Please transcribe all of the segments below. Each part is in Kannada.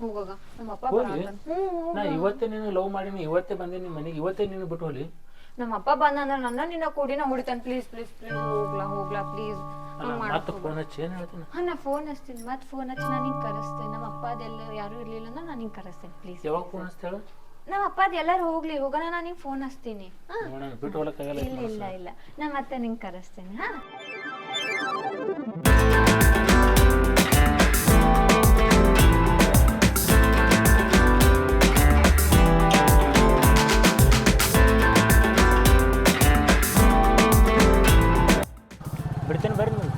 ಹೋಗೋಗ ನಮ್ಮ ಅಪ್ಪ ಹೋಗ್ಲಿ? ಬರಾತಾನ. ನಾ ಇವತ್ತೇ ನೀನು ಲವ್ ಮಾಡೀನಿ ಇವತ್ತೇ ಬಂದೆ ನಿಮ್ಮ ಮನೆಗೆ ಇವತ್ತೇ ನೀನು ಬಿಟ್ಟು ಹೋಲಿ ನಮ್ಮ ಅಪ್ಪ ಬಂದಂದ್ರ ನನ್ನ ನಿನ್ನ ಕೂಡಿ ನಾ ಹೊಡಿತಾನ. ಪ್ಲೀಸ್ ಪ್ಲೀಸ್ ಪ್ಲೀಸ್ ಹೋಗ್ಲಾ ಹೋಗ್ಲಾ ಪ್ಲೀಸ್ ಮತ್ತೆ ಫೋನ್ ಹಚ್ಚಿ ಏನು ಹೇಳ್ತೀನಿ? ಹಾ ನಾ ಫೋನ್ ಹಚ್ತೀನಿ. ಮತ್ತೆ ಫೋನ್ ಹಚ್ಚಿ ನಾನು ಹಿಂಗೆ ಕರೆಸ್ತೇನೆ. ನಮ್ಮ ಅಪ್ಪ ಅದೆಲ್ಲ ಯಾರು ಇರ್ಲಿಲ್ಲ ಅಂದ್ರೆ ನಾನು ಹಿಂಗೆ ಕರೆಸ್ತೇನೆ. ಪ್ಲೀಸ್ ಯಾವಾಗ ಫೋನ್ ಹಚ್ತೇಳು ನಮ್ಮ ಅಪ್ಪ ಎಲ್ಲಾರು ಹೋಗ್ಲಿ ಹೋಗೋಣ ನಾನು ನಿಂಗೆ ಫೋನ್ ಹಚ್ತೀನಿ. ಹಾ? ನೋಡೋಣ ಬಿಟ್ಟು ಹೋಗಕ್ಕಾಗಲ್ಲ ಇಲ್ಲ ಇಲ್ಲ ಇಲ್ಲ. ನಾ ಮತ್ತೆ ನಿಂಗೆ ಕರೆಸ್ತೀನಿ ಹಾ? ಬಿಡ್ತೀನಿ ಬರ್ರಿ ನೀವು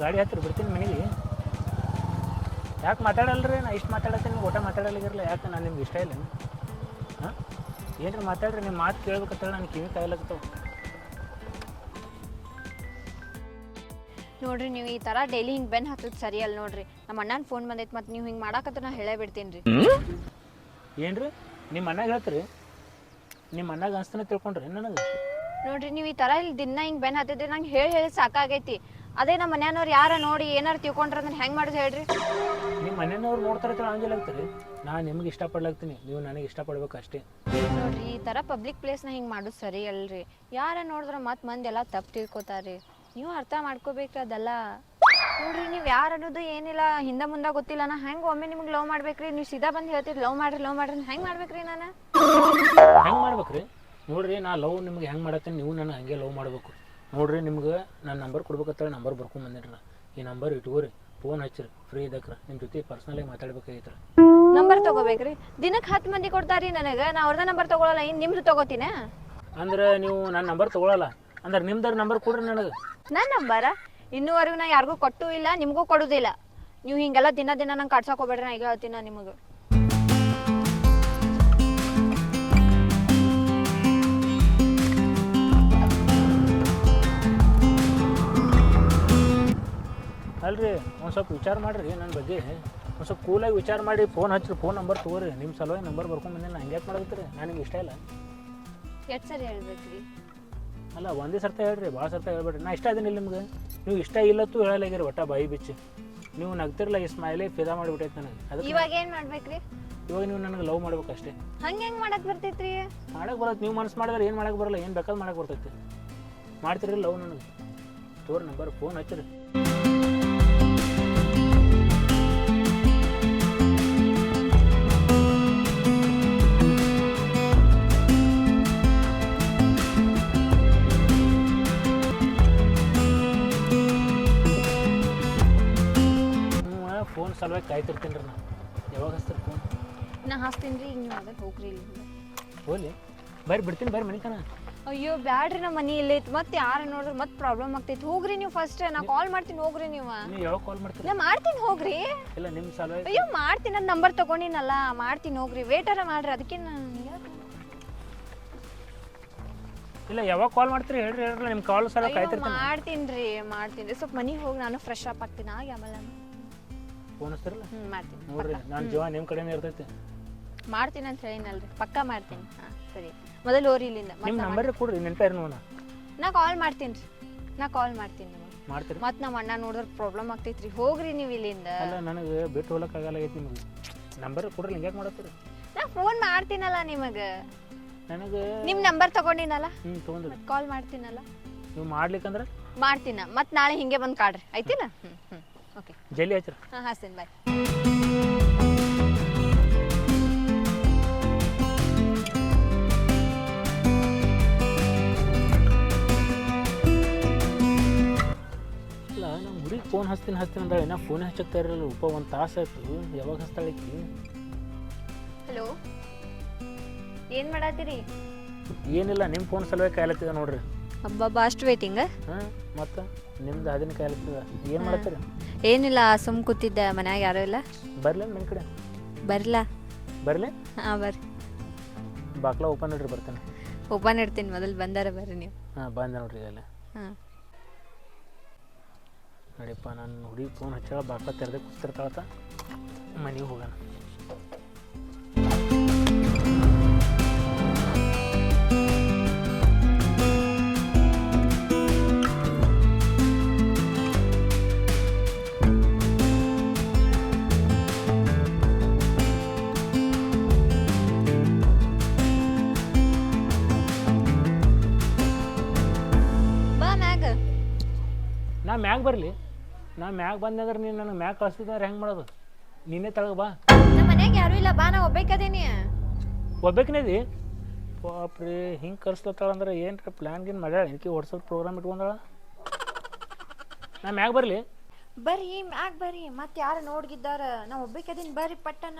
ಗಾಡಿ ಹತ್ತಿರ ಬಿಡ್ತೀನಿ ಮನೆಗೆ ಯಾಕೆ ಮಾತಾಡಲ್ರಿ? ನಾ ಇಷ್ಟು ಊಟ ಮಾತಾಡಲಿಗಿರಲ್ಲ ಯಾಕೆ ನಾನು ನಿಮ್ಗೆ ಇಷ್ಟ ಇಲ್ಲ ಹಾಂ? ಏನ್ರಿ ಮಾತಾಡ್ರಿ ನಿಮ್ಮ ಮಾತು ಕೇಳ್ಬೇಕಂತೇಳಿ ನಾನು ಕಿವಿ ಕಾಯಿಲಾಗುತ್ತೆ ನೋಡ್ರಿ ನೀವು ಈ ತರ ಡೈಲಿ ಹಿಂಗ್ ಬೆನ್ ಹತ್ತದ್ ಸರಿ ಅಲ್ಲ ನೋಡ್ರಿ. ನಮ್ಮ ಅಣ್ಣನ ಫೋನ್ ಬಂದೈತ್ ಮತ್ತೆ ನೀವು ಹಿಂಗ್ ಮಾಡಾಕತ್ರ ನಾ ಹೇಳೇ ಬಿಡ್ತೀನಿ ರೀ ಏನ್ರಿ? ನಿಮ್ಮ ಅಣ್ಣಗೆ ಹೇಳ್ತೀರಿ? ನಿಮ್ಮ ಅಣ್ಣಗೆ ಅನ್ಸ್ತಾನೆ ತಿಳ್ಕೊಂಡ್ರಿ ನನಗೆ? ನೋಡ್ರಿ ನೀವು ಈ ತರ ಇಲ್ಲಿ ದಿನ ಹಿಂಗ್ ಬೆನ್ ಹತ್ತಿದ್ರೆ ನಂಗೆ ಹೇಳಿ ಹೇಳಿ ಸಾಕಾಗೈತಿ. ಅದೇ ನಮ್ಮ ಮನ್ಯಾನವ್ರು ಯಾರ ನೋಡಿ ಏನಾರು ತಿಳ್ಕೊಂಡ್ರ ಅದನ್ನ ಹೆಂಗ್ ಮಾಡೋದು ಹೇಳ್ರಿ? ನಿಮ್ಮ ಮನೆಯವ್ರು ನೋಡ್ತಾರೆ ತಿಳಿ ನಾ ನಿಮ್ಗೆ ಇಷ್ಟಪಡ್ಲಾಗ್ತೀನಿ. ನೀವು ನನಗೆ ಇಷ್ಟಪಡ್ಬೇಕು ಅಷ್ಟೇ ನೋಡ್ರಿ ಈ ತರ ಪಬ್ಲಿಕ್ ಪ್ಲೇಸ್ನ ಹಿಂಗ್ ಮಾಡೋದು ಸರಿ ಅಲ್ರಿ. ಯಾರ ನೋಡಿದ್ರ ಮತ್ ಮಂದಿ ಎಲ್ಲ ತಪ್ಪು ತಿಳ್ಕೊತಾರ್ರಿ. ನೀವು ಅರ್ಥ ಮಾಡ್ಕೋಬೇಕ್ರಿ ಅದೆಲ್ಲ. ನೋಡ್ರಿ ನೀವು ಯಾರು ಅನ್ನೋದು ಏನಿಲ್ಲ. ಹಿಂದ ಮುಂದ ಗೊತ್ತಿಲ್ಲ ನಾ. ಹೆಂಗ್ ಒಮ್ಮೆ ನಿಮ್ಗೆ ಲವ್ ಮಾಡ್ಬೇಕ್ರಿ? ನೀವು ಸೀದಾ ಬಂದು ಹೇಳ್ತೀರಿ ಲವ್ ಮಾಡ್ರಿ ಲವ್ ಮಾಡ್ರಿ ಹೆಂಗ್ ಮಾಡ್ಬೇಕ್ರಿ ನಾನು? ಹೆಂಗ್ ಮಾಡ್ಬೇಕ್ರಿ? ನೋಡ್ರಿ ನಾ ಲವ್ ನಿಮ್ಗೆ ಹೆಂಗ್ ಮಾಡತ್ತೀನಿ ನೀವು ನಾನು ಹಂಗೆ ಲವ್ ಮಾಡಬೇಕು. ನೋಡ್ರಿ ನಿಮ್ಗೆ ನನ್ನ ನಂಬರ್ ಕೊಡ್ಬೇಕಂತೇಳಿ ನಂಬರ್ ಬರ್ಕೊಂಡ್ ಬಂದಿರಿ ಈ ನಂಬರ್ ಇಟ್ಕೋರಿ ಫೋನ್ ಹಚ್ಚಿರಿ ಫ್ರೀ ಇದಕ್ರ ನಿಮ್ಮ ಜೊತೆ ಪರ್ಸ್ನಲಾಗಿ ಮಾತಾಡ್ಬೇಕಾಗಿತ್ತು ನಂಬರ್ ತಗೋಬೇಕ್ರಿ. ದಿನಕ್ಕೆ ಹತ್ತು ಮಂದಿ ಕೊಡ್ತಾರಿ ನನಗೆ. ನಾ ಅವ್ರದ ನಂಬರ್ ತಗೊಳಲ್ಲ ಇನ್ನು ನಿಮ್ದು ತಗೋತೀನ? ಅಂದ್ರೆ ನೀವು ನನ್ನ ನಂಬರ್ ತಗೊಳಲ್ಲ. ಅಂದ್ರೆ ನಿಮ್ದಾರ ನಂಬರ್ ಕೊಡ್ರಿ ನನಗೆ. ನನ್ನ ನಂಬರ ಇನ್ನೂವರೆಗೂ ನಾ ಯಾರಿಗೂ ಕೊಟ್ಟು ಇಲ್ಲ ನಿಮಗೂ ಕೊಡೋದಿಲ್ಲ. ನೀವು ಹಿಂಗೆಲ್ಲ ದಿನ ದಿನ ನಂಗೆ ಕಾಡ್ಸಕ್ಕೆ ಹೋಗ್ಬೇಡ್ರಿ ನಾ ಈಗ ಹೇಳ್ತೀನಿ ನಿಮಗೆ. ಅಲ್ರಿ ಒಂದು ಸ್ವಲ್ಪ ವಿಚಾರ ಮಾಡಿರಿ ನನ್ನ ಬಗ್ಗೆ. ಒಂದು ಸ್ವಲ್ಪ ಕೂಲಾಗಿ ವಿಚಾರ ಮಾಡಿ ಫೋನ್ ಹಚ್ಚಿರಿ ಫೋನ್ ನಂಬರ್ ತೊಗೋರಿ. ನಿಮ್ಮ ಸಲುವಾಗಿ ನಂಬರ್ ಬರ್ಕೊಂಡ್ ನಾನು ಹಂಗೆ ಮಾಡತ್ತೀರಿ ನಾನು ನಿಮ್ಗೆ ಇಷ್ಟ ಇಲ್ಲ. ಎಷ್ಟು ಸರಿ ಹೇಳ್ಬೇಕ್ರಿ? ಅಲ್ಲ ಒಂದೇ ಸರ್ತ ಹೇಳ್ರಿ ಭಾಳ ಸರ್ತ ಹೇಳ್ಬೇಡ್ರಿ. ನಾ ಇಷ್ಟ ಅದೀನಿಲ್ಲ ನಿಮ್ಗೆ. ನೀವು ಇಷ್ಟ ಇಲ್ಲತ್ತೂ ಹೇಳಲಾಗಿರಿ ಒಟ್ಟ ಬಾಯಿ ಬಿಚ್ಚಿ. ನೀವು ನಗ್ತಿರಲ್ಲ ಈ ಸ್ಮೈಲೇ ಫಿದಾ ಮಾಡಿಬಿಟ್ಟೈತೆ ನನಗೆ. ಅದಕ್ಕೆ ಇವಾಗ ಏನು ಮಾಡ್ಬೇಕ್ರಿ? ಇವಾಗ ನೀವು ನನಗೆ ಲವ್ ಮಾಡ್ಬೇಕು ಅಷ್ಟೇ ಹಂಗೆ ಹೆಂಗ್ ಮಾಡಕ್ ಬರ್ತೈತ್ರಿ? ಮಾಡಕ್ಕೆ ಬರತ್ತೆ ನೀವು ಮನ್ಸು ಮಾಡಿದ್ರೆ ಏನು ಮಾಡಕ್ಕೆ ಬರಲ್ಲ ಏನು ಬೇಕಾದ್ರೆ ಮಾಡಕ್ಕೆ ಬರ್ತೈತಿ. ಮಾಡ್ತೀರಿ ಲವ್ ನನಗೆ. ತೋರಿ ನಂಬರ್ ಫೋನ್ ಹಚ್ಚಿರಿ. ಕಾಯ್ತಿರ್ತೀನಿ ರೀ ನಾನು ಯಾವಾಗ ಹಚ್ತೀರಿ ಫೋನ್ ನಾ ಹಾಸ್ತೀನಿ ರೀ ಈಗ ನೀವು ಅದಕ್ಕೆ ಹೋಗ್ರಿ ಇಲ್ಲಿ ಹೋಲಿ ಬರ್ರಿ ಬಿಡ್ತೀನಿ ಬರ್ರಿ ಮನೆ ತನ ಅಯ್ಯೋ ಬ್ಯಾಡ್ರಿ ನಮ್ಮ ಮನಿ ಇಲ್ಲೇ ಐತಿ ಮತ್ತೆ ಯಾರ ನೋಡಿದ್ರೆ ಮತ್ತೆ ಪ್ರಾಬ್ಲಮ್ ಆಗ್ತೈತಿ. ಹೋಗ್ರಿ ನೀವು ಫಸ್ಟ್ ನಾ ಕಾಲ್ ಮಾಡ್ತೀನಿ ಹೋಗ್ರಿ ನೀವು. ನೀವು ಯಾವಾಗ ಕಾಲ್ ಮಾಡ್ತೀರಿ? ನಾ ಮಾಡ್ತೀನಿ ಹೋಗ್ರಿ. ಇಲ್ಲ ನಿಮ್ಮ ಸಲುವಾಗಿ ಅಯ್ಯೋ ಮಾಡ್ತೀನಿ ನನ್ನ ನಂಬರ್ ತಗೊಂಡಿನಲ್ಲ. ಮಾಡ್ತೀನಿ ಹೋಗ್ರಿ. ವೇಟರ ಮಾಡ್ರಿ ಅದಕ್ಕೆ ನಾನು ಇಲ್ಲ ಯಾವಾಗ ಕಾಲ್ ಮಾಡ್ತೀರಿ? ಹೇಳ್ರಿ ಹೇಳ್ರಿ ನಿಮ್ಮ ಕಾಲ್ ಸಲ ಕಾಯ್ತಿರ್ತೀನಿ. ಮಾಡ್ತೀನಿ ರೀ ಮಾಡ್ತೀನಿ ಸ್ವಲ್ಪ ಮನೆಗೆ ಹೋಗಿ ನಾನು ಫ್ರೆಶ್ ಅಪ್ ಆಗ್ತೀನಿ. ಆಗಿ ಆಮೇಲೆ ಫೋನ್ ಹಚ್ತಾರಲ್ಲ ಹ್ಞೂ ಮಾಡ್ತೀನಿ. ನೋಡ್ರಿ ನನ್ನ ಜೀವ ನಿಮ್ಮ ಕಡೆನೇ ಇರ್ತೈತಿ. ಮಾಡ್ತೀನಿ ಅಂತ ಹೇಳಿನಲ್ರಿ. ಪಕ್ಕ ಮಾಡ್ತೀನಿ. ಹಾಂ ಸರಿ. ಮೊದಲು ಹೋರಿ ಇಲ್ಲಿಂದ. ನಿಮ್ಮ ನಂಬರ್ ಕೊಡ್ರಿ ನೆನಪೇ ನೋಡ ನಾ ಕಾಲ್ ಮಾಡ್ತೀನಿ ರೀ. ನಾ ಕಾಲ್ ಮಾಡ್ತೀನಿ ನಿಮಗೆ. ಮಾಡ್ತೀರಿ? ಮತ್ತೆ ನಮ್ಮ ಅಣ್ಣ ನೋಡಿದ್ರೆ ಪ್ರಾಬ್ಲಮ್ ಆಗ್ತೈತ್ರಿ. ಹೋಗ್ರಿ ನೀವು ಇಲ್ಲಿಂದ. ಅಲ್ಲ ನನಗೆ ಬಿಟ್ಟು ಹೋಗಕ್ಕಾಗಲ್ಲಾಗೈತಿ ನಿಮಗೆ. ನಂಬರ್ ಕೊಡ್ರಿ ಹಿಂಗೆ ಯಾಕೆ ಮಾಡತ್ತೀರಿ? ನಾ ಫೋನ್ ಮಾಡ್ತೀನಲ್ಲ ನಿಮಗೆ. ನನಗೆ ನಿಮ್ಮ ನಂಬರ್ ತಗೊಂಡಿನಲ್ಲ? ಹ್ಞೂ ತೊಗೊಂಡ್ರಿ ಕಾಲ್ ಮಾಡ್ತೀನಲ್ಲ? ನೀವು ಮಾಡ್ಲಿಕ್ಕಂದ್ರೆ? ಮಾಡ್ತೀನ. ಮತ್ತೆ ನಾಳೆ ಹಿಂಗೆ ಬಂದು ಕಾಡ್ರಿ. ಆಯ್ತಿನ? ಹ್ಞೂ ಜಲ್ದಿ ಹಚ್ಚಿರಿ. ಹಾಂ ಹಾಸ್ತೀನಿ ಬಾಯ್ ಇಲ್ಲ ನಮ್ಮ ಹುಡುಗಿ ಫೋನ್ ಹಚ್ತೀನಿ ಹಚ್ತೀನಿ ಅಂದಾಳೆ. ನಾ ಫೋನ್ ಹಚ್ಚಕ್ತಾ ಇರಲಿಲ್ಲ ಉಪ ಒಂದು ತಾಸು ಆಯ್ತು. ಯಾವಾಗ ಹಚ್ತಾಳೆ ಈಕಿ? ಹಲೋ ಏನು ಮಾಡಾತೀರಿ ಏನಿಲ್ಲ ನಿಮ್ಮ ಫೋನ್ ಸಲುವಾಗಿ ಕಾಯ್ಲತ್ತಿದ ನೋಡ್ರಿ. ಅಬ್ಬಾ ಅಷ್ಟು ವೇಟಿಂಗ್ ಹಾಂ ಮತ್ತು? ನಿಮ್ದು ಅದನ್ನ ಕಾಯ್ಲತ್ತಿದ ಏನು ಮಾಡ್ತೀರ? ಏನಿಲ್ಲ ಸುಮ್ ಕೂತಿದ್ದೆ ಮನ್ಯಾಗ ಯಾರು ಇಲ್ಲ. ಬರ್ಲೇನು ನಿಮ್ಮ ಕಡೆ? ಬರಲ್ಲ ಬರಲಿ? ಹಾ ಬರ್ರಿ. ಬಾಕ್ಲ ಓಪನ್ ಇಡ್ರಿ ಬರ್ತಾನೆ. ಓಪನ್ ಇಡ್ತೀನಿ ಮೊದಲು ಬಂದಾರ ಬರ್ರಿ ನೀವು. ಹಾಂ ಬಂದ ನೋಡ್ರಿ ಅಲ್ಲ. ಹಾಂ. ನಡಿಯಪ್ಪ ನಾನು ಹುಡುಗಿ ಫೋನ್ ಹಚ್ಚಾಳ ಬಾಕ್ಲ ತೆರೆದೇ ಕೂತಿರ್ತಾಳತ್ತ ಮನೆಗೆ ಹೋಗೋಣ. ಮ್ಯಾಗ ಬರಲಿ. ನಾ ಮ್ಯಾಗ ಬಂದಂದ್ರೆ ನೀನು ನನಗೆ ಮ್ಯಾಗ ಕಳಿಸ್ತಿದ್ರೆ ಹೆಂಗೆ ಮಾಡೋದು? ನೀನೇ ತಳಗ ಬಾ. ನಮ್ಮ ಮನ್ಯಾಗ ಯಾರು ಇಲ್ಲ ಬಾ ನಾ ಒಬ್ಬೇಕದೇನಿ ಒಬ್ಬೇಕನೇದಿ ಪಾಪ್ರಿ ಹಿಂಗೆ ಕರ್ಸ್ಲತ್ತಾಳಂದ್ರೆ ಅಂದ್ರೆ ರೀ ಪ್ಲ್ಯಾನ್ ಗೀನ್ ಮಾಡ್ಯಾಳ? ಏನಕ್ಕೆ ವಾಟ್ಸಪ್ ಪ್ರೋಗ್ರಾಮ್ ಇಟ್ಕೊಂಡಾಳ? ನಾ ಮ್ಯಾಗ ಬರಲಿ. ಬರ್ರಿ ಮ್ಯಾಗ ಬರ್ರಿ. ಮತ್ತೆ ಯಾರು ನೋಡ್ಗಿದ್ದಾರ? ನಾ ಒಬ್ಬೇಕದೇನಿ ಬರ್ರಿ ಪಟ್ಟನ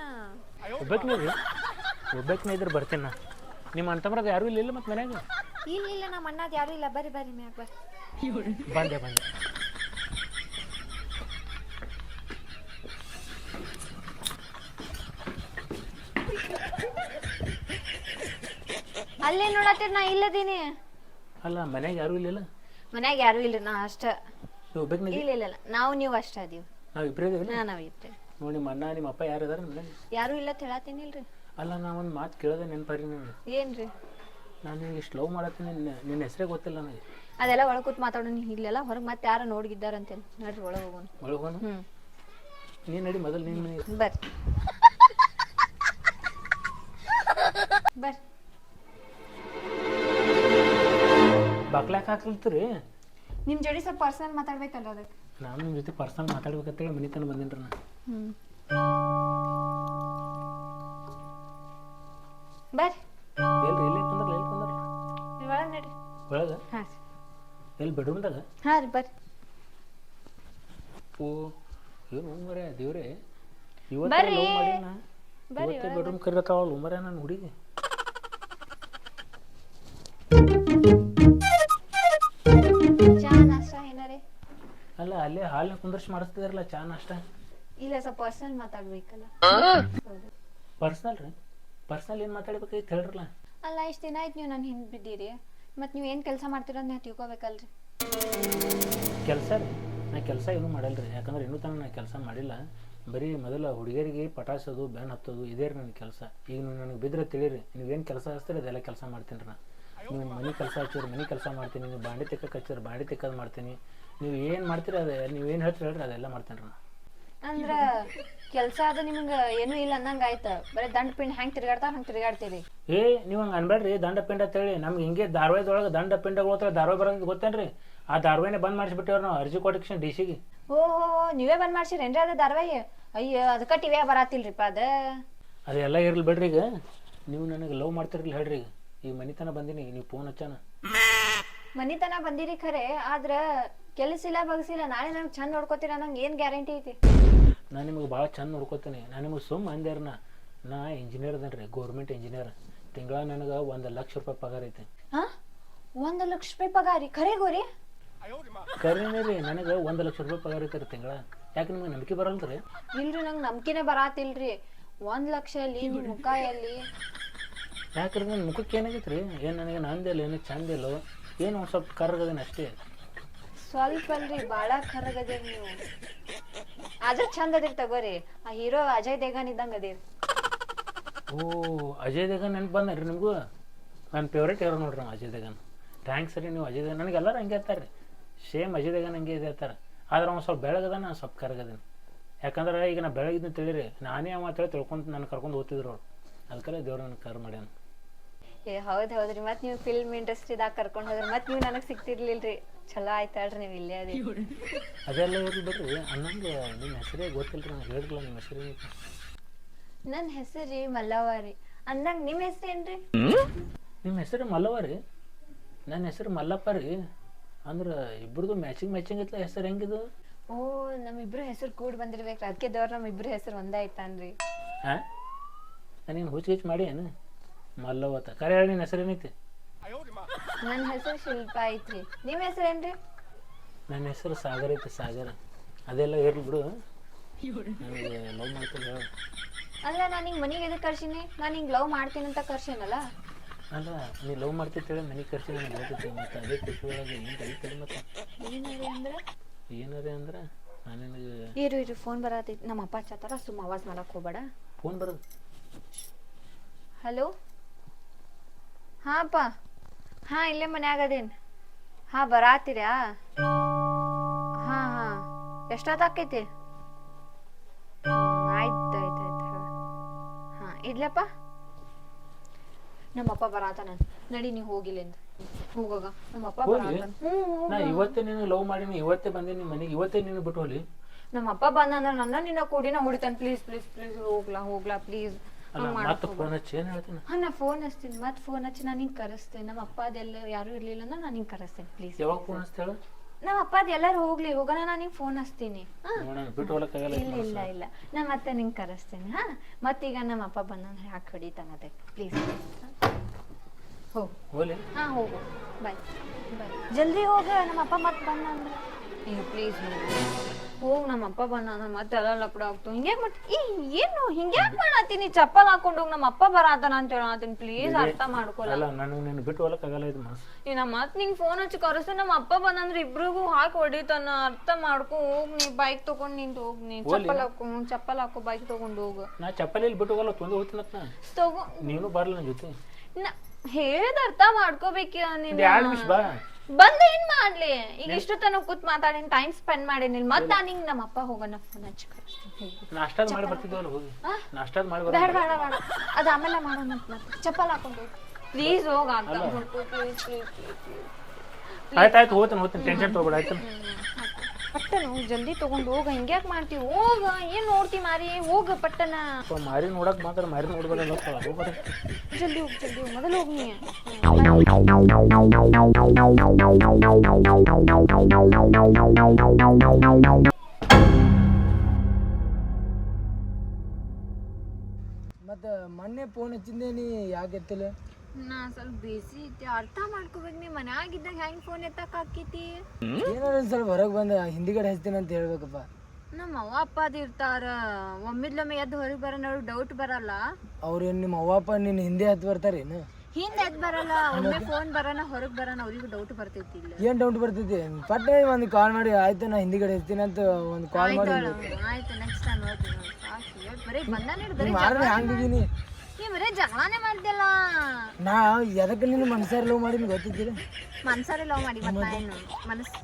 ಒಬ್ಬೇಕನೇದಿ ಒಬ್ಬೇಕನೇ ಇದ್ರೆ ಬರ್ತೀನಿ ನಾ. ನಿಮ್ಮ ಅಂತಮ್ರದ ಯಾರೂ ಇಲ್ಲ ಮತ್ತೆ ಮನ್ಯಾಗ? ಇಲ್ಲ ಇಲ್ಲ ನಮ್ಮ ಅಣ್ಣದ ಯಾರು ಇಲ್ಲ. ಬರ್ರಿ ಬರ್ರಿ ಮ್ಯಾಗ ಬರ್ರಿ. ಬಂದೆ ಬಂದೆ. ಅಲ್ಲೇ ನೋಡತ್ತೀರಿ ನಾ ಇಲ್ಲದೀನಿ ಅಲ್ಲ ಮನ್ಯಾಗ ಯಾರು ಇಲ್ಲಲ್ಲ? ಮನ್ಯಾಗ ಯಾರು ಇಲ್ಲ ನಾ ಅಷ್ಟ. ನೀವು ಇಲ್ಲ ಇಲ್ಲ ಇಲ್ಲ. ನಾವು ನೀವು ಅಷ್ಟ ಅದೀವಿ ನಾವು ಇಬ್ರೇ ಇದೀವಿ ನಾ ನಾವು ಇತ್ತೆ ನೋಡಿ ನಿಮ್ಮ ಅಣ್ಣ ನಿಮ್ಮ ಅಪ್ಪ ಯಾರು ಇದಾರೆ ಮನ್ಯಾಗ? ಯಾರು ಇಲ್ಲ ಹೇಳತ್ತೀನಿಲ್ರಿ ಅಲ್ಲ ನಾ ಒಂದು ಮಾತು ಕೇಳದೆ ನೆನಪಾರಿ ನಾನು ಏನ್ರಿ? ನಾನು ನಿನಗೆ ಇಷ್ಟು ಲವ್ ಮಾಡತ್ತೀನಿ ನಿನ್ನ- ನಿನ್ನ ಹೆಸರೇ ಗೊತ್ತಿಲ್ಲ ನನಗೆ. ಅದೆಲ್ಲ ಒಳಗ್ ಕೂತ್ ಮಾತಾಡೋಣ ಇಲ್ಲೆಲ್ಲ? ಹೊರಗೆ ಮತ್ತೆ ಯಾರು ನೋಡ್ಗಿದ್ದಾರಂತೇಳಿ ನಡ್ರಿ ಒಳಗೆ ಹೋಗೋಣ. ಒಳಗೋನು ಹ್ಮ್. ನೀನು ನಡಿ ಮೊದಲು ನಿನ್ನ ಮನೆ ಬರ್ರಿ. ಬರ್ರಿ. ಬಾಕ್ಲಾಕ್ ಹಾಕ್ಲತ್ತೀರಿ ನಿಮ್ಮ ಜೋಡಿ ಸ್ವಲ್ಪ ಪರ್ಸನಲ್ ಮಾತಾಡ್ಬೇಕಲ್ಲ ಅದಕ್ಕೆ. ನಾನು ನಿಮ್ಮ ಜೊತೆ ಪರ್ಸನಲ್ ಮಾತಾಡ್ಬೇಕಂತೇಳಿ ಮನೆ ತನಕ ಬಂದಿನ್ರಿ ನಾನು. ಹ್ಮ್. ಬರ್ರಿ. ಎಲ್ರಿ ಎಲ್ಲಿ ಕುಂದ್ರಲ್ಲ ಎಲ್ಲಿ ಕುಂದ್ರಲ್ಲ? ನೀವ್ ಒಳಗ್ ನಡ್ರಿ. ಒಳಗೆ? ಹಾ ಎಲ್ಲಿ ಬೆಡ್ರೂಮ್ದಾಗ? ಹಾಂ ರೀ ಬರ್ರಿ. ಓ ಏನು ಮರೆ ದೇವ್ರೆ. ಇವತ್ತೇ ಬರ್ರಿ. ಲವ್ ಮಾಡಿನ ಬರ್ರಿ ಇವತ್ತೇ ಬೆಡ್ರೂಮ್ ಕರಿತಾವಲ್ಲ ಮರೆ ನನ್ನ ಹುಡುಗಿ. ಕುಂದರ್ಸಿ ಮಾಡಿಸ್ತಿದಾರಲ್ಲ ಚಾ ನಾಷ್ಟ? ಇಲ್ಲ ಸ್ವಲ್ಪ ಪರ್ಸನಲ್ ಮಾತಾಡ್ಬೇಕಲ್ಲ. ಪರ್ಸನಲ್ ರೀ. ಪರ್ಸನಲ್ ಏನು ಮಾತಾಡ್ಬೇಕೈತೆ ಹೇಳ್ರಲ್ಲ. ಅಲ್ಲ ಇಷ್ಟು ದಿನ ಆಯ್ತು ನೀವು ನಾನು ಹಿಂದೆ ಬಿದ್ದೀರಿ. ಮತ್ತು ನೀವು ಏನು ಕೆಲಸ ಮಾಡ್ತೀರೋ ಅಂತ ತಿಳ್ಕೊಬೇಕಲ್ರಿ. ಕೆಲಸ ರೀ. ನಾ ಕೆಲಸ ಏನೂ ಮಾಡಲ್ರಿ. ರೀ ಯಾಕಂದ್ರೆ ಇನ್ನೂ ತನಕ ನಾ ಕೆಲಸ ಮಾಡಿಲ್ಲ. ಬರೀ ಮೊದಲ ಹುಡುಗಿಯರಿಗೆ ಪಟಾಸೋದು ಬ್ಯಾನ್ ಹತ್ತೋದು ಇದೇ ರೀ ನನ್ನ ಕೆಲಸ. ಈಗ ನೀವು ನನಗೆ ಬಿದ್ದರೆ ತಿಳಿರಿ. ನೀವೇನು ಕೆಲಸ ಹಚ್ತೀರಿ ಅದೆಲ್ಲ ಕೆಲಸ ಮಾಡ್ತೀನಿ ರೀ ನಾ. ನೀವು ಮನೆ ಕೆಲಸ ಹಚ್ಚಿರಿ ಮನೆ ಕೆಲಸ ಮಾಡ್ತೀನಿ ನೀವು ಬಾಂಡೆ ತಿಕ್ಕಕ್ಕೆ ಹಚ್ಚಿರಿ ಬಾಂಡೆ ತಿಕ್ಕದು ಮಾಡ್ತೀನಿ. ನೀವು ಏನು ಮಾಡ್ತೀರಿ ಅದೇ ನೀವು ಏನು ಹೇಳ್ತೀರಿ ಹೇಳ್ರಿ ಅದೆಲ್ಲ ಮಾಡ್ತೇನೆ ರೀ ಅಂದ್ರ ಕೆಲಸ ಅದು ನಿಮ್ಗೆ ಏನು ಇಲ್ಲ ಅನ್ನಂಗ ಆಯ್ತು. ಬರೀ ದಂಡ ಪಿಂಡ್ ಹೆಂಗ್ ತಿರ್ಗಾಡ್ತಾರ ಹಂಗ್ ತಿರ್ಗಾಡ್ತೀರಿ. ಏ ನೀವು ಹಂಗ ಅನ್ಬೇಡ್ರಿ ದಂಡ ಪಿಂಡ ಅಂತೇಳಿ ನಮ್ಗೆ ಹಿಂಗೆ ಧಾರವಾಡದೊಳಗೆ ದಂಡ ಪಿಂಡಗಳು ಧಾರವಾಡ ಬರೋದು ಗೊತ್ತೇನ್ರಿ? ಆ ಧಾರವಾಡನೇ ಬಂದ್ ಮಾಡಿಸ್ಬಿಟ್ಟಿವ್ರ ನಾವು ಅರ್ಜಿ ಕೊಟ್ಟಿಕ್ಷನ್ ಡಿ ಸಿಗೆ. ಓ ನೀವೇ ಬಂದ್ ಮಾಡ್ಸಿರೇನ್ರಿ ಅದ ಧಾರಾವಾಹಿ? ಅಯ್ಯೋ ಅದಕ್ಕೆ ಟಿವಿಯ ಬರಾತಿಲ್ರಿಪ್ಪ ಅದ. ಅದೆಲ್ಲ ಇರ್ಲಿ ಬಿಡ್ರಿ ಈಗ. ನೀವು ನನಗೆ ಲವ್ ಮಾಡ್ತಿರ್ಲಿ ಹೇಳ್ರಿ ಈಗ. ಈಗ ಮನಿತನ ಬಂದಿನಿ ನೀವು ಫೋನ್ ಹಚ್ಚಾನ. ಮನಿತನ ಬಂದಿರಿ ಖರೆ ಆದ್ರ ಕೆಲಸ ಇಲ್ಲ ಬಗಸಿಲ್ಲ ನಾಳೆ ನಂಗೆ ಚಂದ ನೋಡ್ಕೋತೀರ ನಂಗೆ ಏನು ಗ್ಯಾರಂಟಿ ಐತಿ? ನಾನು ನಿಮಗೆ ಭಾಳ ಚಂದ ನೋಡ್ಕೋತೀನಿ. ನಾನು ನಿಮಗೆ ಸುಮ್ಮ ಅಂದೇರ್ನ ನಾ ಇಂಜಿನಿಯರ್ ಅದನ್ರಿ ಗೌರ್ಮೆಂಟ್ ಇಂಜಿನಿಯರ್ ತಿಂಗಳ ನನಗೆ ಒಂದು ಲಕ್ಷ ರೂಪಾಯಿ ಪಗಾರ ಐತಿ. ಹಾ? ಒಂದು ಲಕ್ಷ ರೂಪಾಯಿ ಪಗಾರಿ? ಖರೆ ಗೋರಿ? ಕರೀನೇ ರೀ ನನಗೆ ಒಂದು ಲಕ್ಷ ರೂಪಾಯಿ ಪಗಾರ ಐತಿ ರೀ ತಿಂಗಳ. ಯಾಕೆ ನಿಮಗೆ ನಂಬಿಕೆ ಬರಲ್ರಿ? ಇಲ್ರಿ ನಂಗೆ ನಂಬಿಕೆನೆ ಬರಾತಿಲ್ರಿ. ಒಂದ್ ಲಕ್ಷ ಅಲ್ಲಿ ನಿಮ್ ಮುಖ ಎಲ್ಲಿ ಯಾಕ್ರಿ ನನ್ನ ಮುಖಕ್ಕೆ ಏನಾಗೈತೆ ರೀ ಏನು ನನಗೆ ನಂದಿಲ್ಲ ಏನು ಚಂದ ಇಲ್ಲೋ. ಏನು ಒಂದು ಸ್ವಲ್ಪ ಕರ್ಗದೇನೆ ಅಷ್ಟೇ? ಸ್ವಲ್ಪ ಅಲ್ರಿ ಬಾಳ ಖರಗದೇವ್ ನೀವು. ಆದ್ರ ಚಂದ ಅದಿರ್ ತಗೋರಿ. ಆ ಹೀರೋ ಅಜಯ್ ದೇಗನ್ ಇದ್ದಂಗ ಅದಿರ್. ಓ ಅಜಯ್ ದೇಗನ್ ನೆನ್ಪು ಬಂದ ರೀ ನಿಮಗೂ? ನನ್ನ ಫೇವ್ರೇಟ್ ಯಾರು ನೋಡ್ರಿ ನಾವು ಅಜಯ್ ದೇಗನ್. ಥ್ಯಾಂಕ್ಸ್ ರೀ ನೀವು ಅಜಯ್ ದೇಗನ್. ನನಗೆ ಎಲ್ಲರೂ ಹಂಗೆ ಇರ್ತಾರೆ ರೀ ಸೇಮ್ ಅಜಯ್ ದೇಗನ್ ಹಂಗೆ ಇದೆ ಇರ್ತಾರೆ ಆದ್ರೆ ಅವ್ನು ಸ್ವಲ್ಪ ಬೆಳಗದ ನಾನು ಸ್ವಲ್ಪ ಕರಗದೇನೆ ಯಾಕಂದ್ರೆ ಈಗ ನಾ ಬೆಳಗಿದ್ನ ತಿಳಿರಿ ನಾನೇ ಅವ ಅಂತೇಳಿ ತಿಳ್ಕೊಂಡು ನಾನು ಕರ್ಕೊಂಡು ಓದ್ತಿದ್ರು ಅವ್ರು. ಅದಕ್ಕೆ ದೇವ್ರ ನನಗೆ ಕರ್ ಮಾಡ್ಯಾನ. ಏ ಹೌದ್ ಹೌದ್ರಿ. ಮತ್ ನೀವು ಫಿಲ್ಮ್ ಇಂಡಸ್ಟ್ರಿದಾಗ ಕರ್ಕೊಂಡ್ ಹೋದ್ರಿ ಮತ್ ನೀವು ನನಗ್ ಸಿಗ್ತಿರ್ಲಿಲ್ರಿ. ಚಲೋ ಆಯ್ತಾಳ್ರಿ ನೀವು ಇಲ್ಲೇ ಅದಿ ಅದೆಲ್ಲ ಇರ್ಲಿ ಬಿಡ್ರಿ. ಅನ್ನಂಗೆ ನಿಮ್ಮ ಹೆಸರೇ ಗೊತ್ತಿಲ್ರಿ ನಾನು ಹೇಳಿದ್ಲ ನಿಮ್ಮ ಹೆಸರು ನನ್ನ ನನ್ ಹೆಸರಿ ಮಲ್ಲವಾರಿ ರೀ ಅಂದಂಗ ನಿಮ್ ಹೆಸರು ಏನ್ರಿ ನಿಮ್ಮ ಹೆಸರು ಮಲ್ಲವ ರೀ ನನ್ನ ಹೆಸರು ಮಲ್ಲಪ್ಪ ರೀ. ಅಂದ್ರೆ ಇಬ್ರದ್ದು ಮ್ಯಾಚಿಂಗ್ ಮ್ಯಾಚಿಂಗ್ ಐತ್ಲ ಹೆಸರು ಹೆಂಗಿದು ಓ ನಮ್ಮಿಬ್ರು ಹೆಸರು ಕೂಡ್ ಬಂದಿರ್ಬೇಕು ಅದಕ್ಕೆ ದೇವ್ರ ನಮ್ಮಿಬ್ರು ಹೆಸರು ಒಂದೇ ಹಾ? ಹಾಂ ನಾನೇನು ಹುಚ್ಚು ಗಿಚ್ಚು ಮಾಡಿ ಏನು? ಮಲ್ಲವತ್ತ ಕರೆ ಹೇಳಿ ನಿನ್ನ ಹೆಸರು ನನ್ನ ನನ್ ಹೆಸರು ಶಿಲ್ಪ ಐತ್ರಿ. ನಿಮ್ಮ ಹೆಸರು ಏನ್ರಿ? ನನ್ನ ಹೆಸರು ಸಾಗರ ಐತಿ ಸಾಗರ. ಅದೆಲ್ಲ ಇರ್ಲಿ ಬಿಡು. ನನಗೆ ಲವ್ ಮಾಡ್ತೀನಿ ಹೇಳು. ಅಲ್ಲ ನಾನು ನಿಂಗೆ ಮನೆಗೆ ಎದಕ್ಕೆ ಕರ್ಸಿನಿ? ನಾನು ಹಿಂಗೆ ಲವ್ ಮಾಡ್ತೀನಿ ಅಂತ ಕರ್ಸಿನಲ್ಲ? ಅಲ್ಲ ನೀ ಲವ್ ಮಾಡ್ತಿರ್ತೇಳಿ ಮನೆಗೆ ಕರ್ಸಿ ನಾನು ಹೇಳ್ತಿದ್ದೆ ಮತ್ತು ಅದೇ ಖುಷಿ ಒಳಗೆ ಏನು ಕಲಿತೇಳಿ ಮತ್ತೆ? ಏನಾರೆ ಅಂದ್ರೆ? ಏನರೇ ಅಂದ್ರೆ ನಾನು ನಿನಗೆ ಇರು ಇರು ಫೋನ್ ಬರತೈತಿ. ನಮ್ಮ ಅಪ್ಪ ಹಚ್ಚತ್ತಾರ ಸುಮ್ಮ ಆವಾಜ್ ಮಾಡಕ್ಕೆ ಹೋಗ್ಬೇಡ. ಫೋನ್ ಬರೋದು. ಹಲೋ ಹಾ ಅಪ್ಪ. ಹಾ ಇಲ್ಲೇ ಮನ್ಯಾಗ ಅದೇನ್. ಹಾ ಬರಾತೀರ್ಯಾ ಹಾ ಹಾ. ಎಷ್ಟೊತ್ತಾಕೈತಿ ಆಯ್ತು ಆಯ್ತು ಆಯ್ತು ಹಾ ಇಡ್ಲಪ್ಪ? ನಮ್ಮಪ್ಪ ಬರಾತ ನಾನು ನಡಿ ನೀವು ಹೋಗಿಲ್ಲಿಂದ ಹೋಗಾಗ. ನಮ್ಮ ಅಪ್ಪ ಹೋಗ್ಲಿ? ಬರಾತಾನ. ಹ್ಞೂ ನಾ ಇವತ್ತೇ ನೀನು ಲವ್ ಮಾಡೀನಿ ಇವತ್ತೇ ಬಂದೆ ನಿಮ್ಮ ಮನೆಗೆ ಇವತ್ತೇ ನೀನು ಬಿಟ್ಟು ಹೋಗ್ಲಿ. ನಮ್ಮಪ್ಪ ಬಂದಂದ್ರ ನನ್ನ ನಿನ್ನ ಕೂಡಿನ ಹೊಡಿತಾನ ಪ್ಲೀಸ್ ಪ್ಲೀಸ್ ಪ್ಲೀಸ್ ಹೋಗ್ಲಾ ಹೋಗ್ಲಾ ಪ್ಲೀಸ್ ಅಲ್ಲ ಮತ್ತೆ ಫೋನ್ ಹಚ್ಚಿ ಏನು ಹೇಳ್ತೀನಿ? ಹಾ ನಾ ಫೋನ್ ಹಚ್ತೀನಿ. ಮತ್ತೆ ಫೋನ್ ಹಚ್ಚಿ ನಾನು ಹಿಂಗೆ ಕರೆಸ್ತೇನೆ. ನಮ್ಮ ಅಪ್ಪ ಅದೆಲ್ಲ ಯಾರು ಇರ್ಲಿಲ್ಲ ಅಂದ್ರೆ ನಾನು ಹಿಂಗೆ ಕರೆಸ್ತೇನೆ. ಪ್ಲೀಸ್ ಯಾವಾಗ ಫೋನ್ ಹಚ್ತೇಳ? ನಮ್ಮ ಅಪ್ಪ ಅದು ಎಲ್ಲರೂ ಹೋಗ್ಲಿ. ಹೋಗೋಣ ನಾನು ನಿಂಗೆ ಫೋನ್ ಹಚ್ತೀನಿ. ಹಾ? ನೋಡೋಣ ಬಿಟ್ಟು ಹೋಗಕ್ಕಾಗಲ್ಲ ಇಲ್ಲ ಇಲ್ಲ ಇಲ್ಲ. ನಾ ಮತ್ತೆ ನಿಂಗೆ ಕರೆಸ್ತೇನೆ. ಹಾ? ಮತ್ತೀಗ ನಮ್ಮ ಅಪ್ಪ ಬಂದಂದ್ರೆ ಯಾಕೆ ಅದೇ ಪ್ಲೀಸ್ ಹೋಗು. ಹೋಗ್ಲಿ. ಹಾ ಹೋಗು. ಬಾಯ್ ಬಾಯ್ ಜಲ್ದಿ ಹೋಗ. ನಮ್ಮ ಅಪ್ಪ ಮತ್ತೆ ಬಂದ ಅಂದ್ರೆ. ಪ್ಲೀಸ್ ಹೋಗ್. ನಮ್ಮ ಅಪ್ಪ ಬಂದ ನಾನು ಮತ್ತೆ ಎಲ್ಲ ಲಪಡ ಆಗ್ತು ಹಿಂಗೆ ಮತ್ ಈ ಏನು? ಹಿಂಗ್ಯಾಕ್ ಮಾಡತ್ತೀನಿ? ಚಪ್ಪಲ್ ಹಾಕೊಂಡು ಹೋಗಿ ನಮ್ಮ ಅಪ್ಪ ಬರಾತನ ಅಂತ ಹೇಳತ್ತೀನಿ ಪ್ಲೀಸ್ ಅರ್ಥ ಮಾಡ್ಕೊಲ್ಲ. ಅಲ್ಲ ನೀನು ಬಿಟ್ಟು ಹೋಗಕ್ಕಾಗಲ್ಲ ಇದು ಮನಸ್ಸು ಈ ನಮ್ಮ ಮತ್ ನಿಂಗ್ ಫೋನ್ ಹಚ್ಚಿ ಕರೆಸ ನಮ್ಮ ಅಪ್ಪ ಬಂದಂದ್ರೆ ಇಬ್ರಿಗೂ ಹಾಕಿ ಹೊಡಿತಾನ ಅರ್ಥ ಮಾಡ್ಕೊ ಹೋಗ್ ನೀ ಬೈಕ್ ತಗೊಂಡ್ ನಿಂದು ಹೋಗ್ ನೀ ಚಪ್ಪಲ್ ಹಾಕೊ ಚಪ್ಪಲ್ ಹಾಕೋ ಬೈಕ್ ತಗೊಂಡ್ ಹೋಗು. ನಾ ಚಪ್ಪಲಿ ಬಿಟ್ಟು ಹೋಗಲ್ಲ ತೊಂದು ಹೋಗ್ತೀನತ್ ನಾ ತಗೋ ನೀನು ಬರಲ್ಲ ನನ್ನ ಜೊತೆ. ಹೇಳಿದ ಅರ್ಥ ಮಾಡ್ಕೋಬೇಕು ನೀನು? ಎರಡು ನಿಮಿಷ ಬಾ. ಬಂದ ಏನ್ ಮಾಡ್ಲಿ? ಈಗ ಇಷ್ಟು ತನಕ ಕೂತ್ ಮಾತಾಡಿನ ಟೈಮ್ ಸ್ಪೆಂಡ್ ಮಾಡೇನಿಲ್ಲ ನಾನು ಹಿಂಗ್ ನಮ್ಮ ಅಪ್ಪ ಹೋಗೋಣ ಫೋನ್ ಹಚ್ಚಿ ಕಳಿಸ್ತೀನಿ. ಹೋಗು. ನಾಷ್ಟಾದ್ ಮಾಡಿ ಬರ್ತಿದ್ವಲ್ಲ ಹೋಗಿ. ನಾಷ್ಟಾ ನಾಷ್ಟಾದ್ ಮಾಡಿ ಬೇಡ ಬೇಡ ಬೇಡ. ಅದು ಆಮೇಲೆ ಮಾಡೋಣ ಅಂತ ಮತ್ತೆ ಚಪ್ಪಲ್ ಹಾಕೊಂಡು ಪ್ಲೀಸ್ ಹೋಗ ಪ್ಲೀಸ್ ಆಯ್ತು ಆಯ್ತು ಹೋಗ್ತೀನಿ ಹೋಗ್ತೀನಿ. ಟೆನ್ಷನ್ ತಗೋಬೇಡ ಆಯ್ತು. ಪಟ್ಟನ ಹೋಗ್ ಜಲ್ದಿ ತಗೊಂಡು ಹೋಗ ಹಿಂಗ್ಯಾಕ್ ಮಾಡ್ತೀವಿ? ಹೋಗ ಏನ್ ನೋಡ್ತಿ ಮಾರಿ? ಹೋಗ ಪಟ್ಟನ ಅಪ್ಪ ಮಾರಿ ನೋಡಕ್ ಮಾತ್ರ ಮಾರಿ ನೋಡ್ಬೇಕಲ್ಲ ಜಲ್ದಿ ಹೋಗ್ ಜಲ್ದಿ ಹೋಗ್ ಮೊದಲು ಹೋಗ್ ನೀ ಮತ್ತೆ ಮೊನ್ನೆ ಫೋನ್ ಹಚ್ಚಿದ್ದೆ ನೀ ಯಾಕೆ ಎತ್ತಿಲ್ಲ? ನಾ ಸ್ವಲ್ಪ ಬೇಸಿ ಐತಿ ಅರ್ಥ ಮಾಡ್ಕೋಬೇಕು ನೀ ಮನ್ಯಾಗಿದ್ದಾಗ ಹೆಂಗ್ ಫೋನ್ ಎತ್ತಕ್ ಆಕೈತಿ ಏನಾರ ಸ್ವಲ್ಪ ಹೊರಗೆ ಬಂದ ಹಿಂದಿಗಡೆ ಹಚ್ತೀನಿ ಅಂತ ಹೇಳ್ಬೇಕಪ್ಪ. ನಮ್ಮ ಅವ್ವ ಅಪ್ಪ ಅದಿರ್ತಾರ ಇರ್ತಾರ. ಒಮ್ಮಿದ್ಲೊಮ್ಮೆ ಎದ್ದು ಹೊರಗೆ ಬರೋ ನೋಡು ಡೌಟ್ ಬರಲ್ಲ. ಅವ್ರೇನ್ ನಿಮ್ಮ ಅವ್ವಪ್ಪ ನಿನ್ನ ಹಿಂದೆ ಹತ್ತು ಬರ್ತಾರೇನು ಹಿಂದೆ ಎದ್ದು ಬರಲ್ಲ. ಒಮ್ಮೆ ಫೋನ್ ಬರೋಣ ಹೊರಗೆ ಬರೋಣ ಅವ್ರಿಗೂ ಡೌಟ್ ಬರ್ತೈತಿ ಇಲ್ಲ. ಏನು ಡೌಟ್ ಬರ್ತೈತಿ? ಪಟ್ಟ ಒಂದು ಕಾಲ್ ಮಾಡಿ ಆಯ್ತು ನಾ ಹಿಂದಿಗಡೆ ಹಚ್ತೀನಿ ಅಂತ ಒಂದು ಕಾಲ್ ಮಾಡಿ. ಆಯ್ತು ನೆಕ್ಸ್ಟ್ ಟೈಮ್ ಹೋಗ್ತೀನಿ ಸಾಕು ಬರೀ ಬಂದಾನೆ ಬರೀ ಹಂಗಿದ್ದೀನಿ ನೀ ಬರೀ ಜಗಳಾನೇ ನಾ ಎದಕ್ಕೆ ನಿನ್ನ ಮನ್ಸಾರ ಲವ್ ಮಾಡಿ ಗೊತ್ತಿದ್ದೀರಿ ಮನ್ಸಾರೆ ಲವ್ ಮಾಡಿ ಮತ್ತೆ ಏನು? ಮನಸ್ಸು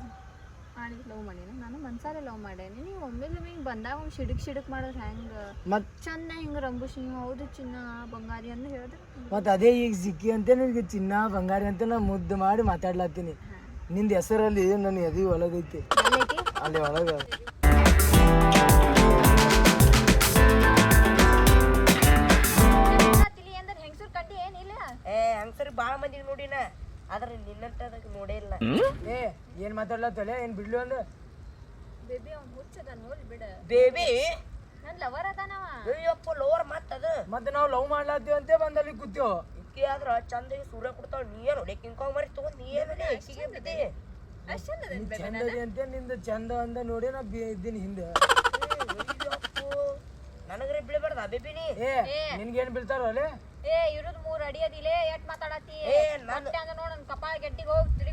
ಮಾಡಿ ಲವ್ ಮಾಡೀನಿ? ನಾನು ಮನ್ಸಾರೆ ಲವ್ ಮಾಡೇನಿ. ನೀವು ಒಮ್ಮೆ ಹಿಂಗೆ ಬಂದಾಗ ಒಂದು ಶಿಡಕ್ ಶಿಡಕ್ ಮಾಡೋದು ಹೆಂಗೆ? ಮತ್ ಚಂದ ಹಿಂಗೆ ರಂಬುಷಿ ಹೌದು ಚಿನ್ನ ಬಂಗಾರಿ ಅಂತ ಹೇಳಿದ್ರೆ ಮತ್ತೆ ಅದೇ ಈಗ ಸಿಕ್ಕಿ ಅಂತ ನಿನಗೆ ಚಿನ್ನ ಬಂಗಾರಿ ಅಂತ ನಾ ಮುದ್ದು ಮಾಡಿ ಮಾತಾಡ್ಲಾತೀನಿ ನಿಂದ ಹೆಸರಲ್ಲಿ ನನ್ನ ಎದಿ ಒಳಗೈತಿ? ಅಲ್ಲಿ ಒಳಗೆ. ಏ ಏನ್ ಮಾತಾಡ್ಲತ್ತಲೆ ಏನ್ ಬಿಡ್ಲು ಅಂದ? ಬೇಬಿ ಅವ್ನ್ ಹುಚ್ಚದ ನೋಡಿ ಬಿಡ. ಬೇಬಿ? ನನ್ ಲವರ್ ಅದಾನವ. ಅಯ್ಯಪ್ಪ ಲೋವರ್ ಮತ್ತದ ಮತ್ತೆ ನಾವು ಲವ್ ಮಾಡ್ಲತ್ತೀವಿ ಅಂತ ಬಂದಲ್ಲಿ ಕೂತ್ಯೋ. ಇಕ್ಕಿ ಆದ್ರ ಚಂದ ಸೂರ್ಯ ಕೊಡ್ತಾವ ನೀ ಏನು ಹೊಡೆ ಕಿಂಕಾವ್ ಮರಿ ತಗೊಂಡ್ ನೀ ಏನು ಅಕ್ಕಿಗೆ ಬಿದ್ದಿ. ಅಷ್ಟೊಂದು ಚಂದ ಅಂತ ನಿಂದ ಚಂದ ಅಂದ ನೋಡಿ ನಾ ಬಿ ಇದ್ದೀನಿ ಹಿಂದೆ. ಅಯ್ಯಪ್ಪೋ ನನಗ್ರೆ ಬೀಳ್ಬಾರ್ದ ಬೇಬಿ ನೀ? ಏ ನಿನ್ಗೇನ್ ಬೀಳ್ತಾರೋ ಅಲ್ಲೇ? ಏ ಇರೋದು ಮೂರ್ ಅಡಿ ಅದಿಲೇ ಎಟ್ ಮಾತಾಡತಿ ಏ ನೋಡ ನನ್ ಕಪಾಳ ಗಟ್ಟಿಗೆ ಹೋಗಿ ತಿರುಗಿ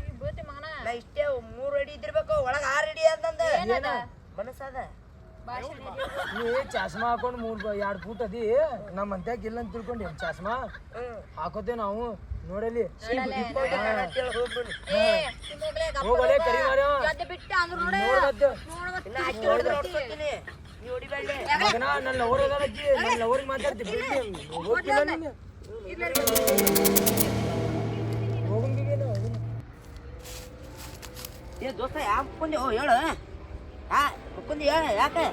ಬೀಳ್ತಿ ಮಗನ ನಾ ಇಷ್ಟೇ ಮೂರು ಅಡಿ ಇದ್ದಿರ್ಬೇಕು ಒಳಗ ಆರು ಅಡಿ ಅಂತಂದ ಏನದ? ಮನಸ್ಸದ? ನೀ ಚಸ್ಮಾ ಹಾಕೊಂಡು ಮೂರು ಎರಡು ಫೂಟ್ ಅದಿ ನಮ್ಮ ಮಂತ್ಯಾಗ ಇಲ್ಲ ಅಂತ ತಿಳ್ಕೊಂಡು ಚಸ್ಮಾ. ಹಾಕೋತೇವ್ ನಾವು. ನೋಡಲಿ ಹೋಗಲೇ ಕರಿ ಮಾರ್ಯ ಮಗನ ನನ್ನ ಲವರ್ ಅದಾರ ನನ್ನ ಮಾತಾಡ್ತಿ ದೋಸ್ತ ಯಾಕೆ ಮುಕ್ಕೊಂಡಿ ಓ ಹೇಳು. ಯಾ ಮುಕ್ಕೊಂಡಿ ಹೇಳ ಯಾಕೆ?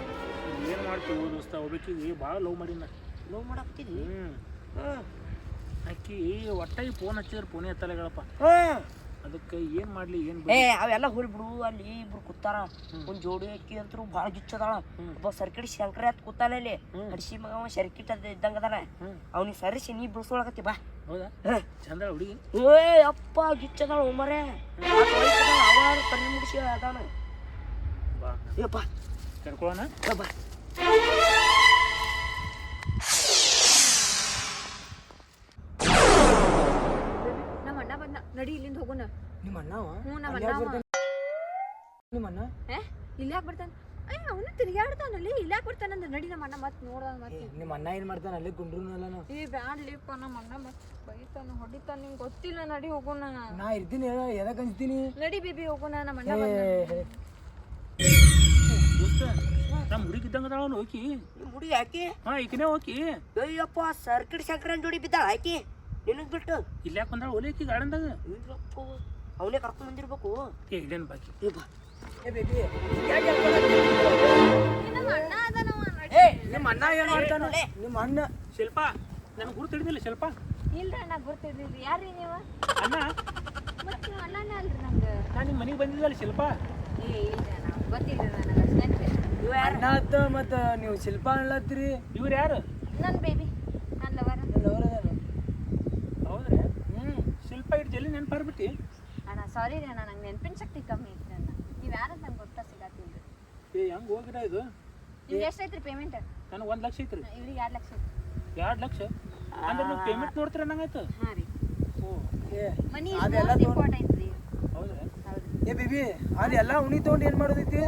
ಏನು ಮಾಡ್ತೀವಿ ದೋಸ್ತ ಒಬ್ಬಕಿಗೆ ಭಾಳ ಲವ್ ಮಾಡಿನ ಲವ್ ಮಾಡಾಕ್ತಿದ್ವಿ ಹ್ಞೂ ಆಕಿ ಒಟ್ಟಾಗಿ ಫೋನ್ ಹಚ್ಚಿದ್ರೆ ಫೋನೇ ಎತ್ತಲೆಗಳಪ್ಪ ಹ್ಮ್. ಅದಕ್ಕೆ ಏನು ಮಾಡಲಿ ಏನು ಏ ಅವೆಲ್ಲ ಹೋಗಿ ಬಿಡು ಅಲ್ಲಿ ಇಬ್ರು ಕೂತಾರ. ಒಂದು ಜೋಡಿ ಅಕ್ಕಿ ಅಂತೂ ಭಾಳ ಗಿಚ್ಚದಾಳ ಒಬ್ಬ ಸರ್ಕಿಟ್ ಶಂಕರ ಅಂತ ಕೂತಾನ ಹಡಿಸಿ ಮಗ ಅವ ಸರ್ಕಿಟ್ ಅದ ಇದ್ದಂಗ ಅದಾನ. ಅವ್ನಿಗೆ ಸರಿಸಿ ನೀ ಬಿಡಿಸೊಳಗತ್ತಿ ಬಾ. ಹೌದಾ. ಚಂದ ಹುಡುಗಿ? ಏ ಅಪ್ಪ ಗಿಚ್ಚದಾಳ ಉಮರೇ ಅವಾರು ಕಣ್ಣು ಮುಗಿಸಿ ಅದಾನ. ಬಾ. ಏಪ್ಪ ಕರ್ಕೊಳ್ಳೋಣ ಬಾ. ನಡಿ ಇಲ್ಲಿಂದ ಹೋಗೋಣ. ನಿಮ್ಮ ಅಣ್ಣವ ಹ್ಞೂ ನಮ್ಮ ಅಲ್ಲಿ ಅಣ್ಣ ಯಾಕ್ ಬರ್ತಾನೆ? ನಿಮ್ಮ ಅಣ್ಣ ಏ ಇಲ್ಲಾಕ್ ಬರ್ತಾನ? ಅಯ್ಯ ಅವನು ತಿರುಗಾಡ್ತಾನಲ್ಲಿ ಬರ್ತಾನೆ ಬರ್ತಾನಂದ ನಡಿ ನಮ್ಮ ಅಣ್ಣ ಮತ್ತೆ ನೋಡ ಏ, ಮತ್ತೆ ನಿಮ್ಮ ಅಣ್ಣ ಏನ್ ಅಲ್ಲಿ ಅಲ್ಲೇ ನಾನು ಈ ಬ್ಯಾಡ್ಲಿಪ್ಪ ನಮ್ಮ ಅಣ್ಣ ಮತ್ತೆ ಬೈತಾನ ಹೊಡಿತಾನ ನಿಂಗೆ ಗೊತ್ತಿಲ್ಲ ನಡಿ ಹೋಗೋಣ. ನಾ ಇರ್ತೀನಿ ಹೇಳ ಎದಕ್ ಅಂಜ್ತೀನಿ ನಡಿ ಬೇಬಿ ಹೋಗೋಣ ನಮ್ಮ ಅಣ್ಣ ಏ, ನಮ್ಮ ಹುಡುಗಿ ಇದ್ದಂಗೆ ಅದಾಳ ಹೋಗಿ ನಿಮ್ ಹುಡುಗಿ ಆಕಿ? ಹಾಂ ಈಕಿನೇ ಹೋಗಿ ಅಯ್ಯಪ್ಪ ಸರ್ಕಿಟ್ ಸಕ್ರೆ ಜೋಡಿ ಬಿದ್ದಾಳ ಆಕಿ. ನಿನಗ್ ಬಿಟ್ಟು? ಇಲ್ಲಿ ಯಾಕೆ ಬಂದಾಳ? ಒಲಿ ಆಕಿ ಗಾರ್ಡನ್ದಾಗ. ಅವನೇ ಕರ್ಕೊಂಡ್ ಬಂದಿರ್ಬೇಕು. ಏ ಇಡೇನು ಬಾಕಿ? ಏ ಬೇಬಿ. ನಿಮ್ಮ ಅಣ್ಣ ಅದನವ ಏ ನಿಮ್ಮ ಅಣ್ಣ ಏನು ಮಾಡ್ತಾನ ನಿಮ್ಮ ಅಣ್ಣ. ಶಿಲ್ಪ ನನಗೆ ಗುರುತು ಹಿಡಿದಿಲ್ಲ ಶಿಲ್ಪ. ಇಲ್ಲ ಅಣ್ಣ ಗೊತ್ತಿರ್ಲಿಲ್ರಿ ಯಾರೀ ನೀವು? ಅಣ್ಣ. ಮತ್ತೆ ನೀವು ಅಣ್ಣನೇ ಅಲ್ರಿ ನಮ್ಗೆ ನಾನು ನಿಮ್ಮ ಮನೆಗೆ ಬಂದಿದ್ದಲ್ಲ ಶಿಲ್ಪ. ಏ ಇಲ್ಲ ಅಣ್ಣ ಗೊತ್ತಿಲ್ಲ ನನಗೆ ಅಷ್ಟೇ. ಇವ ಯಾರ? ಅಣ್ಣ ಮತ್ತ ನೀವು ಶಿಲ್ಪ ಅನ್ಲತ್ತೀರಿ. ಇವ್ರು ಯಾರು? ನನ್ನ ಬೇಬಿ ನನ್ನ ಲವರ್ ಅವರದಾರ ಹೌದ್ರಿ ಹ್ಮ್ ಶಿಲ್ಪ ಇಟ್ಟು ನೆನಪು ಬರ್ಬಿಟ್ಟು ಅಣ್ಣ ಸಾರಿ ರೀ ಅಣ್ಣ ನಂಗೆ ನೆನಪಿನ ಶಕ್ತಿ ಕಮ್ಮಿ ಐತ್ರಿ ಅಣ್ಣ. ನೀವು ಯಾರಂತ ನಂಗೆ ಗೊತ್ತಾ ಸಿಗತ್ತಿಲ್ರಿ ಏ ಹೆಂಗೆ ಹೋಗಿರ ಇದು? ಇದು ಎಷ್ಟು ಐತ್ರಿ ಪೇಮೆಂಟ್ ನನಗೆ ಒಂದು ಲಕ್ಷ ಐತ್ರಿ. ಇವ್ರಿಗೆ ಎರಡು ಲಕ್ಷ ಐತ್ರಿ. ಎರಡು ಲಕ್ಷ? ಅಂದ್ರೆ ನೀವು ಪೇಮೆಂಟ್ ನೋಡ್ತೀರ ನಂಗಾಯ್ತು ಹಾಂ ರೀ. ಓ ಏ. ಮನಿ ಅದೆಲ್ಲ ಮೋಸ್ಟ್ ಇಂಪಾರ್ಟೆಂಟ್ ರೀ. ಹೌದ್ರಿ? ಹೌದು ಏ ಬೇಬಿ ಅದೆಲ್ಲ ಉಣಿ ತಗೊಂಡು ಏನು ಮಾಡೋದೈತಿ?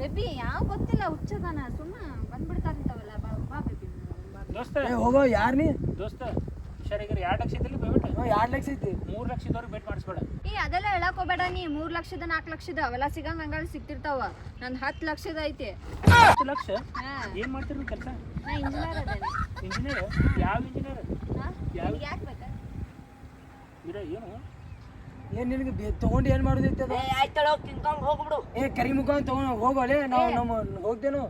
ಬೇಬಿ ಯಾವ ಗೊತ್ತಿಲ್ಲ ಹುಚ್ಚದಾನ ಸುಮ್ಮ ಬಂದ್ಬಿಡ್ತಾರಂತವಲ್ಲ. ಬಾ ಬಾ ಬೇಬಿ ಬಾ ದೋಸ್ತ. ಏ ಹೋಗೋ ಯಾರ್ ನೀ? ದೋಸ್ತ. ಎರಡು ಲಕ್ಷ ಪೇಮೆಂಟ್ ಎರಡ್ ಲಕ್ಷ ಐತಿ. ಮೂರು ಲಕ್ಷದವ್ರಿಗೆ ಭೇಟಿ ಮಾಡಿಸ್ಬೇಡ. ಈ ಅದೆಲ್ಲ ಹೇಳಕ್ ಹೋಗ್ಬೇಡ ನೀ. ಮೂರ್ ಲಕ್ಷದ ನಾಲ್ಕು ಲಕ್ಷದ ಅವೆಲ್ಲ ಸಿಗಂಗ ಸಿಗ್ತಿರ್ತಾವ. ನಂದು ಹತ್ತು ಲಕ್ಷದ ಐತಿ. ಹತ್ತು ಲಕ್ಷ? ಏನ್ ಮಾಡ್ತೀರಿ ನೀವು ಕೆಲಸ? ನಾ ಇಂಜಿನಿಯರ್ ಅದೇನೆ. ಇಂಜಿನಿಯರ್ ಯಾವ ಇಂಜಿನಿಯರ್ ಯಾವ- ಯಾಕೆ ಬೇಕಾ? ಇರ ಏನು? ಏನ್ ನಿನಗೆ ಬೇ ತಗೊಂಡು ಏನ್ ಮಾಡೋದೈತಿ ಆಯ್ತಳ ಹೋಗ್ಬಿಡು. ಏ ಕರಿ ಮುಖ ತಗೊಂಡು ಹೋಗೋಲೆ ನಾವು ನಮ್ಮ ಹೋಗ್ತೇನು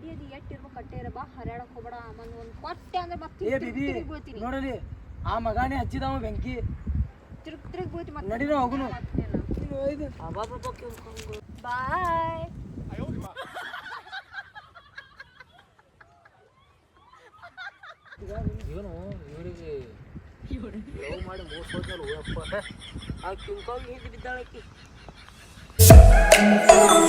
ಮೂರ್ ಅಡಿ ಅದು ಕಟ್ಟೆ ಇರಬಾ ಹರ್ಯಾಡಕ್ ಹೋಗ್ಬೇಡ ಆಮೇಲೆ ಒಂದ್ ಕೊಟ್ಟೆ ಅಂದ್ರೆ ಮತ್ತೆ ಏ ಬಿಬಿ ತಿರುಗ್ ಬೀಳ್ತೀನಿ. ನೋಡಲಿ ಆ ಮಗಾನೇ ಹಚ್ಚಿದಾವ ಬೆಂಕಿ. ತಿರುಗ್ ತಿರುಗ್ ಬೀಳ್ತಿ ಮತ್ತೆ ನಡಿನ ಹೋಗುನು. ಬಾಯ್. ಇವನು ಇವರಿಗೆ ಲವ್ ಮಾಡಿ ಮೋಸ ಹೋದ್ನಲ್ಲ ಓಯಪ್ಪ. ಆ ಕಿಂಕಾಂಗ್ ಹಿಂದೆ ಬಿದ್ದಾಳಕಿ Ooh,